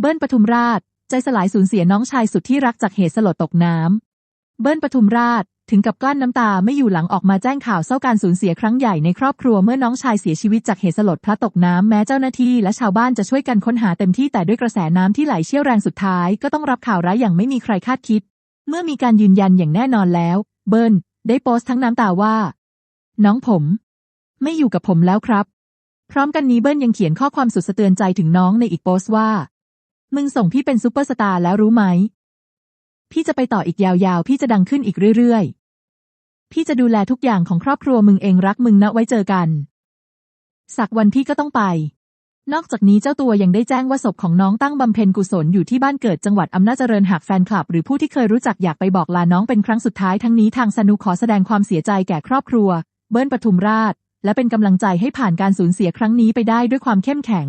เบิ้ลปทุมราช ใจสลายสูญเสียน้องชายสุดที่รักจากเหตุสลดตกน้ำ เบิ้ลปทุมราชถึงกับกลั้นน้ำตาไม่อยู่หลังออกมาแจ้งข่าวเศร้าการสูญเสียครั้งใหญ่ในครอบครัวเมื่อน้องชายเสียชีวิตจากเหตุสลดพลัดตกน้ำแม้เจ้าหน้าที่และชาวบ้านจะช่วยกันค้นหาเต็มที่แต่ด้วยกระแสน้ำที่ไหลเชี่ยวแรงสุดท้ายก็ต้องรับข่าวร้ายอย่างไม่มีใครคาดคิด เมื่อมีการยืนยันอย่างแน่นอนแล้ว เบิ้ลได้โพสต์ทั้งน้ำตาว่า น้องผม ไม่อยู่กับผมแล้วครับ พร้อมกันนี้เบิ้ลยังเขียนข้อความสุดสะเตือนใจถึงน้องในอีกโพสต์ว่า มึงส่งพี่เป็นซูเปอร์สตาร์แล้วรู้ไหม พี่จะไปต่ออีกยาวๆ พี่จะดังขึ้นอีกเรื่อยๆ พี่จะดูแลทุกอย่างของครอบครัวมึงเองรักมึงนะไว้เจอกัน สักวันพี่ก็ต้องไป นอกจากนี้เจ้าตัวยังได้แจ้งว่าศพของน้องตั้งบำเพ็ญกุศลอยู่ที่บ้านเกิดจังหวัดอำนาจเจริญหากแฟนคลับ หรือผู้ที่เคยรู้จักอยากไปบอกลาน้องเป็นครั้งสุดท้ายทั้งนี้ทางสนุขอแสดงความเสียใจแก่ครอบครัว เบิ้ลปทุมราช และเป็นกำลังใจให้ผ่านการสูญเสียครั้งนี้ไปได้ด้วยความเข้มแข็ง